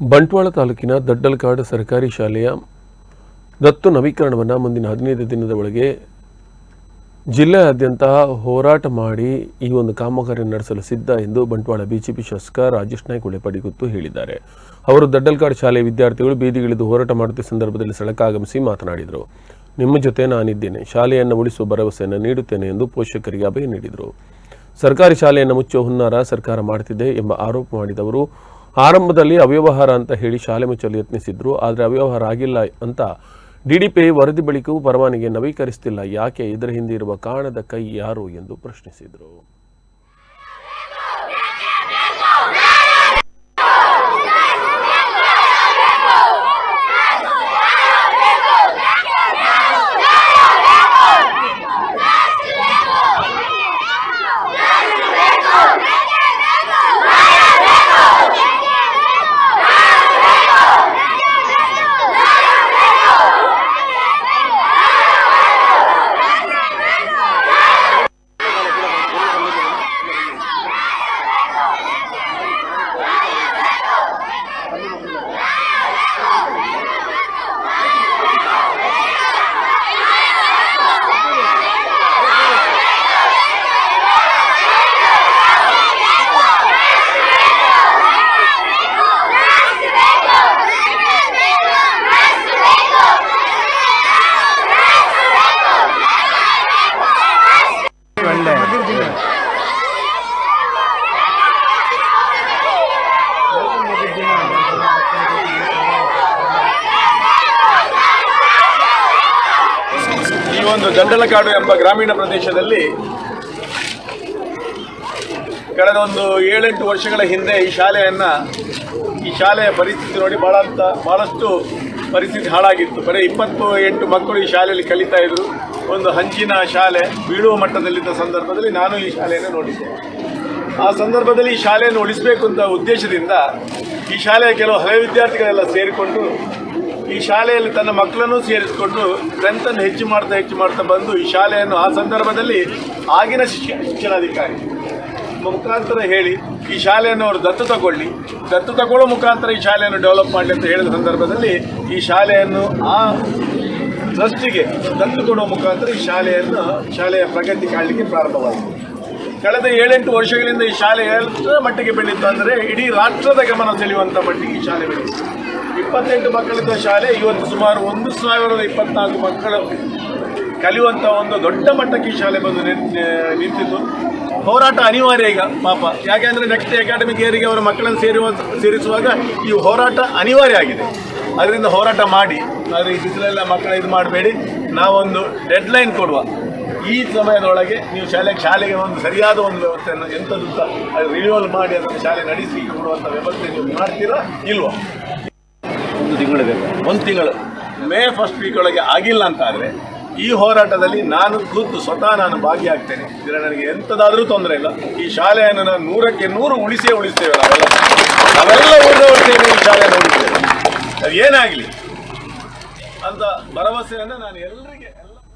ಬಂಟ್ವಾಳ ತಾಲೂಕಿನ ದಡ್ಡಲ್ಕಾಡು ಸರ್ಕಾರಿ ಶಾಲೆಯ ದತ್ತು ನವೀಕರಣವನ್ನು ಮುಂದಿನ ಹದಿನೈದು ದಿನದ ಒಳಗೆ ಜಿಲ್ಲೆಯಾದ್ಯಂತ ಹೋರಾಟ ಮಾಡಿ ಈ ಒಂದು ಕಾಮಗಾರಿ ನಡೆಸಲು ಸಿದ್ಧ ಎಂದು ಬಂಟ್ವಾಳ ಬಿಜೆಪಿ ಶಾಸಕ ರಾಜೇಶ್ ನಾಯ್ಕ ಉಳೆಪಡಿಗುತ್ತು ಹೇಳಿದ್ದಾರೆ. ಅವರು ದಡ್ಡಲ್ಕಾಡು ಶಾಲೆಯ ವಿದ್ಯಾರ್ಥಿಗಳು ಬೀದಿಗಿಳಿದು ಹೋರಾಟ ಮಾಡುತ್ತಿದ್ದ ಸಂದರ್ಭದಲ್ಲಿ ಸ್ಥಳಕ್ಕಾಗಮಿಸಿ ಮಾತನಾಡಿದರು. ನಿಮ್ಮ ಜೊತೆ ನಾನಿದ್ದೇನೆ. ಶಾಲೆಯನ್ನು ಉಳಿಸುವ ಭರವಸೆಯನ್ನು ನೀಡುತ್ತೇನೆ ಎಂದು ಪೋಷಕರಿಗೆ ಅಭಯ ನೀಡಿದರು. ಸರ್ಕಾರಿ ಶಾಲೆಯನ್ನು ಮುಚ್ಚುವ ಹುನ್ನಾರ ಸರ್ಕಾರ ಮಾಡುತ್ತಿದೆ ಎಂಬ ಆರೋಪ ಮಾಡಿದವರು ಆರಂಭದಲ್ಲಿ ಅವ್ಯವಹಾರ ಅಂತ ಹೇಳಿ ಶಾಲೆ ಮುಚ್ಚಲು ಯತ್ನಿಸಿದ್ರು, ಆದರೆ ಅವ್ಯವಹಾರ ಆಗಿಲ್ಲ ಅಂತ ಡಿಡಿಪಿ ವರದಿ ಬಳಿಕವೂ ಪರವಾನಿಗೆ ನವೀಕರಿಸುತ್ತಿಲ್ಲ ಯಾಕೆ? ಇದರ ಹಿಂದೆ ಇರುವ ಕಾರಣದ ಕೈ ಯಾರು? ಎಂದು ಪ್ರಶ್ನಿಸಿದರು. ಒಂದು ಗಂಡಲಕಾಡು ಎಂಬ ಗ್ರಾಮೀಣ ಪ್ರದೇಶದಲ್ಲಿ ಕಳೆದ ಒಂದು ಏಳೆಂಟು ವರ್ಷಗಳ ಹಿಂದೆ ಈ ಶಾಲೆಯನ್ನ, ಈ ಶಾಲೆಯ ಪರಿಸ್ಥಿತಿ ನೋಡಿ ಭಾಳ ಬಹಳಷ್ಟು ಪರಿಸ್ಥಿತಿ ಹಾಳಾಗಿತ್ತು. ಬರೀ ಇಪ್ಪತ್ತು ಎಂಟು ಮಕ್ಕಳು ಈ ಶಾಲೆಯಲ್ಲಿ ಕಲಿತಾ ಇದ್ರು. ಒಂದು ಹಂಚಿನ ಶಾಲೆ, ಬೀಳುವ ಮಟ್ಟದಲ್ಲಿದ್ದ ಸಂದರ್ಭದಲ್ಲಿ ನಾನು ಈ ಶಾಲೆಯನ್ನು ನೋಡಿದ್ದೆ. ಆ ಸಂದರ್ಭದಲ್ಲಿ ಈ ಶಾಲೆಯನ್ನು ಉಳಿಸಬೇಕು ಅಂತ ಉದ್ದೇಶದಿಂದ ಈ ಶಾಲೆಯ ಕೆಲವು ಹಳೆ ವಿದ್ಯಾರ್ಥಿಗಳೆಲ್ಲ ಸೇರಿಕೊಂಡು ಈ ಶಾಲೆಯಲ್ಲಿ ತನ್ನ ಮಕ್ಕಳನ್ನು ಸೇರಿಸಿಕೊಂಡು ಸ್ಟ್ರೆಂತನ್ನು ಹೆಚ್ಚು ಮಾಡ್ತಾ ಹೆಚ್ಚು ಮಾಡ್ತಾ ಬಂದು ಈ ಶಾಲೆಯನ್ನು ಆ ಸಂದರ್ಭದಲ್ಲಿ ಆಗಿನ ಶಿಕ್ಷ ಶಿಕ್ಷಣಾಧಿಕಾರಿ ಮುಖಾಂತರ ಹೇಳಿ ಈ ಶಾಲೆಯನ್ನು ಅವರು ದತ್ತು ತಗೊಳ್ಳಿ. ದತ್ತು ತಗೊಳ್ಳೋ ಮುಖಾಂತರ ಈ ಶಾಲೆಯನ್ನು ಡೆವಲಪ್ ಮಾಡಲಿ ಅಂತ ಹೇಳಿದ ಸಂದರ್ಭದಲ್ಲಿ ಈ ಶಾಲೆಯನ್ನು ಆ ಟ್ರಸ್ಟಿಗೆ ದತ್ತು ಕೊಡುವ ಮುಖಾಂತರ ಈ ಶಾಲೆಯನ್ನು ಶಾಲೆಯ ಪ್ರಗತಿ ಕಾಣಲಿಕ್ಕೆ ಪ್ರಾರಂಭವಾಯಿತು. ಕಳೆದ ಏಳೆಂಟು ವರ್ಷಗಳಿಂದ ಈ ಶಾಲೆ ಎಷ್ಟರ ಮಟ್ಟಿಗೆ ಬೆಳೀತು ಅಂದರೆ ಇಡೀ ರಾಷ್ಟ್ರದ ಗಮನ ಸೆಳೆಯುವಂಥ ಮಟ್ಟಿಗೆ ಈ ಶಾಲೆ ಬೆಳೀತು. ಇಪ್ಪತ್ತೆಂಟು ಮಕ್ಕಳಿದ್ದ ಶಾಲೆ ಇವತ್ತು ಸುಮಾರು ಒಂದು ಸಾವಿರದ ಇಪ್ಪತ್ನಾಲ್ಕು ಮಕ್ಕಳು ಕಲಿಯುವಂಥ ಒಂದು ದೊಡ್ಡ ಮಟ್ಟಕ್ಕೆ ಈ ಶಾಲೆ ಬಂದು ನಿಂತಿದ್ದು ಹೋರಾಟ ಅನಿವಾರ್ಯ ಈಗ, ಪಾಪ. ಯಾಕೆಂದರೆ ನೆಕ್ಸ್ಟ್ ಅಕಾಡೆಮಿಕ್ ಇಯರಿಗೆ ಅವರ ಮಕ್ಕಳನ್ನು ಸೇರುವ ಸೇರಿಸುವಾಗ ಈ ಹೋರಾಟ ಅನಿವಾರ್ಯ ಆಗಿದೆ. ಅದರಿಂದ ಹೋರಾಟ ಮಾಡಿ, ಆದರೆ ಈ ಬಿಸಿಲೆಲ್ಲ ಮಕ್ಕಳ ಇದು ಮಾಡಬೇಡಿ. ನಾವೊಂದು ಡೆಡ್ಲೈನ್ ಕೊಡುವ. ಈ ಸಮಯದೊಳಗೆ ನೀವು ಶಾಲೆ ಶಾಲೆಗೆ ಒಂದು ಸರಿಯಾದ ಒಂದು ವ್ಯವಸ್ಥೆಯನ್ನು ಎಂಥದ್ದು ಸಹ ಅದು ರಿನ್ಯೂವಲ್ ಮಾಡಿ ಅದನ್ನು ಶಾಲೆ ನಡೆಸಿ ಕೊಡುವಂಥ ವ್ಯವಸ್ಥೆ ನೀವು ಮಾಡ್ತೀರಾ ಇಲ್ವಾ? ತಿಂಗಳು ಬೇಕು ಒಂದು ತಿಂಗಳು. ಮೇ ಫಸ್ಟ್ ವೀಕ್ ಒಳಗೆ ಆಗಿಲ್ಲ ಅಂತಾದರೆ, ಈ ಹೋರಾಟದಲ್ಲಿ ನಾನು ಖುದ್ದು ಸ್ವತಃ ನಾನು ಭಾಗಿಯಾಗ್ತೇನೆ. ಇದರ ನನಗೆ ಎಂಥದಾದರೂ ತೊಂದರೆ ಇಲ್ಲ. ಈ ಶಾಲೆಯನ್ನು ನಾನು ನೂರಕ್ಕೆ ನೂರು ಉಳಿಸೇ ಉಳಿಸ್ತೇವೆ ನಾವೆಲ್ಲ. ನಾವೆಲ್ಲ ಉಳಿದವರ್ತೇವೆ ಈ ಶಾಲೆಯನ್ನು ಉಳಿಸ್ತೇವೆ ಅದು ಏನಾಗಲಿ? ಅಂತ ಭರವಸೆಯನ್ನು ನಾನು ಎಲ್ಲರಿಗೆ